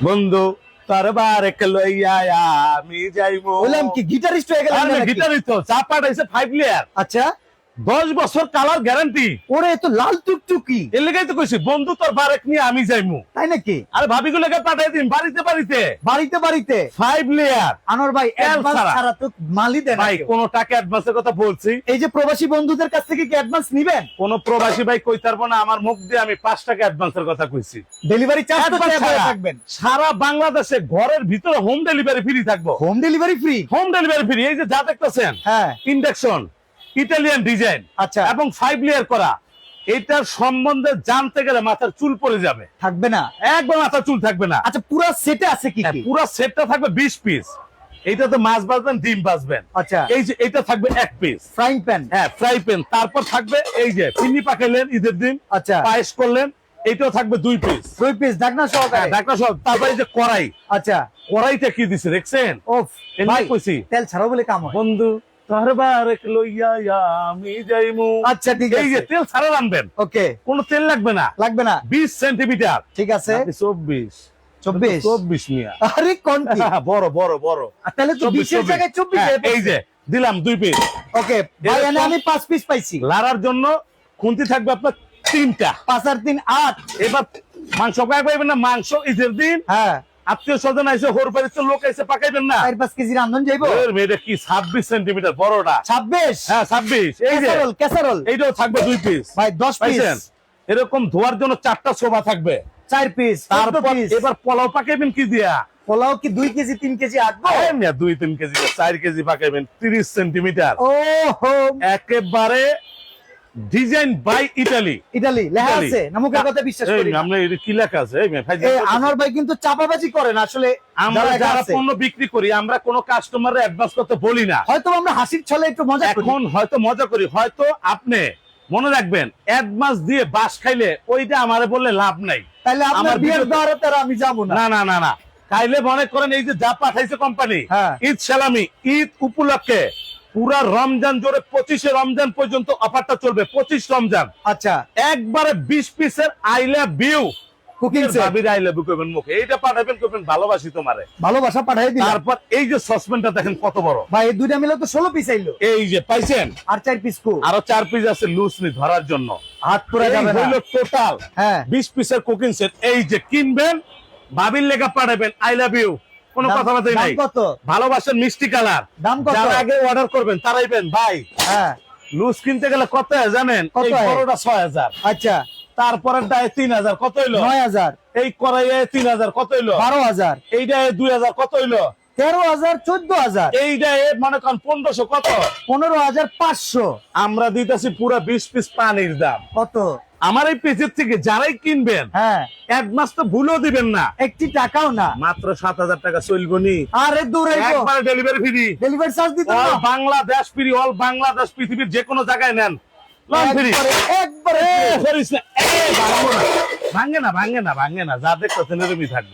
বন্ধু তোর বারেক লইয়া আমি যাইবো। বললাম কি গিটারিস্ট হয়ে গেলেন গিটারিস্ট গিটারই তো চা পাঠাইছে ফাইভ লেয়ার আচ্ছা। দশ বছর কালার গ্যারান্টি। ওরে তো লাল টুকটুকি। এর লেগাই তো কইছি বন্ধু তোর বারেক নিয়ে আমি যাইমু। তাই নাকি? আরে ভাবি গুলোকে পাঠাই দিন বাড়িতে বাড়িতে। বাড়িতে বাড়িতে? ফাইভ লেয়ার আনোয়ার ভাই অ্যাডভান্স ছাড়া। তো মালই দেন ভাই কোন টাকা অ্যাডভান্সের কথা বলছি। এই যে প্রবাসী বন্ধুদের কাছ থেকে কি অ্যাডভান্স নিবেন? কোন প্রবাসী ভাই কই পারব না আমার মুখ দিয়ে আমি পাঁচ টাকা অ্যাডভান্সের কথা কইছি। ডেলিভারি চার্জ তো থাকবেন। সারা বাংলাদেশে ঘরের ভিতরে হোম ডেলিভারি ফ্রি থাকব। Home delivery free home delivery free এই যে যা দেখতেছেন হ্যাঁ। ইন্ডাকশন ইটালিয়ান ডিজাইন আচ্ছা। এবং ফাইভ লেয়ার করা। এটার সম্বন্ধে জানতে গেলে মাথার চুল পড়ে যাবে। থাকবে না। একবার মাথার চুল থাকবে না। আচ্ছা পুরো সেটে আছে কি কি? পুরো সেটটা থাকবে বিশ পিস এইটা তো মাছ বাজবেন ডিম বাজবেন আচ্ছা। এই যে এটা থাকবে এক পিস ফ্রাইং প্যান হ্যাঁ ফ্রাই প্যান তারপর থাকবে এই যে পিন্নি পাকাইলেন ঈদের দিন। আচ্ছা। পায়েস করলেন এইটাও থাকবে দুই পিস দুই পিস ঢাকনা সহকারে। ঢাকা সব তারপরে এই যে কড়াই। আচ্ছা। কড়াইটা কি দিছে দেখছেন? এমনি ভাই কইছি। তেল ছাড়াও বলে কাম হয়। বন্ধু লইয়া আমি যাইমু। আচ্ছা ঠিক এই যে তেল ছাড়া ওকে। কোনো তেল লাগবে না। লাগবে না। বিশ সেন্টিমিটার। ঠিক আছে। মিয়া। আরে কোন বড় বড় তাহলে তো জায়গায় চব্বিশ হ্যাঁ, এই যে দিলাম দুই পিস ওকে ভাই আমি পাঁচ পিস পাইছি। লাড়ার জন্য খুন্তি থাকবে আপনার তিনটা। পাঁচ আর তিন আট। এবার মাংস পাই পাইবেন না মাংস ঈদের দিন। হ্যাঁ। আত্মীয় স্বজন আইসে হোর বাড়িতে লোক আইসে পাকাইবেন না। চার পাঁচ কেজি রান্ধন যাইবো? এর মেয়েটা কি ছাব্বিশ সেন্টিমিটার বড়টা? ছাব্বিশ? হ্যাঁ ছাব্বিশ। এই যে ক্যাসারোল এইটাও থাকবে দুই পিস ভাই দশ পিস এরকম ধোয়ার জন্য চারটা শোভা থাকবে। চার পিস তারপর এবার পোলাও পাকাইবেন কি দিয়া? পোলাও কি দুই কেজি তিন কেজি আটবো? দুই তিন কেজি চার কেজি পাকাইবেন তিরিশ সেন্টিমিটার। ও হো একেবারে ডিজাইন বাই ইটালি ইটালি লেখা আছে। না মুখের কথা বিশ্বাস করি না। আমরা এটা কি লেখা আছে? এই আনোয়ার ভাই কিন্তু চাপাবাজি করেন আসলে আমরা যারা পণ্য বিক্রি করি আমরা কোনো অ্যাডভান্স করতে বলি না। হয়তো আমরা হাসির ছলে একটু মজা করি। এখন হয়তো মজা করি। হয়তো আপনি মনে রাখবেন অ্যাডভান্স দিয়ে বাস খাইলে ওইটা আমারে বললে লাভ নাই। তাহলে আপনার আমার বিয়ের দ্বারা আমি যাব না। না না না না। খাইলে মনে করেন এই যে যা পাঠাইছে কোম্পানি হ্যাঁ। ঈদ সালামি ঈদ উপলক্ষে পুরা রমজান জোরে পঁচিশে রমজান পর্যন্ত অফারটা চলবে পঁচিশ রমজান। আচ্ছা। একবারে বিশ পিসের আইলা বিউ কুকিং ভাবির আইলা বিউ করবেন মুখে। এইটা পাঠাবেন করবেন ভালোবাসি তোমারে। ভালোবাসা পাঠাই দিলাম। তারপর এই যে সসপেনটা দেখেন কত বড়। ভাই এই দুইটা মিলে তো ষোলো পিস আইলো। এই যে পাইছেন? আর চার পিস কু আরও চার পিস আছে লুসনি ধরার জন্য। হাত পুরা যাবে না। হইল টোটাল হ্যাঁ। বিশ পিসের কুকিং সেট এই যে কিনবেন ভাবির লেখা পাঠাবেন আই লাভ ইউ কোনো কথাবার্তাই নাই। কত? ভালোবাসেন মিষ্টি কালার। দাম কত? যারা আগে অর্ডার করবেন তারাইবেন ভাই হ্যাঁ। লুজ কিনতে গেলে কত জানেন? কত? বড়টা ছয় হাজার। আচ্ছা। তারপরের ডায়ে তিন হাজার কত হইল? নয় হাজার। এই কড়াইয়ে তিন হাজার কত হইল? বারো হাজার। এই ডায়ে দুই হাজার কত হইল? তেরো হাজার চোদ্দ হাজার। এই ডায়ে মনে করেন পনেরোশো কত? পনেরো হাজার পাঁচশো। আমরা দিতেছি পুরো বিশ পিস পানির দাম। কত? আমার এই পেজের থেকে যারাই কিনবেন হ্যাঁ। অ্যাডভান্স তো ভুলও দিবেন না। একটি টাকাও না। মাত্র সাত হাজার টাকা চলবো নি আরে দূরে একবার ডেলিভারি ফ্রি ডেলিভারি চার্জ দিতে all Bangladesh free all Bangladesh পৃথিবীর যে কোনো জায়গায় নেন। একবারে। ভাঙে না ভাঙে না ভাঙে না। যা দেখতেছেন এরকমই থাকব।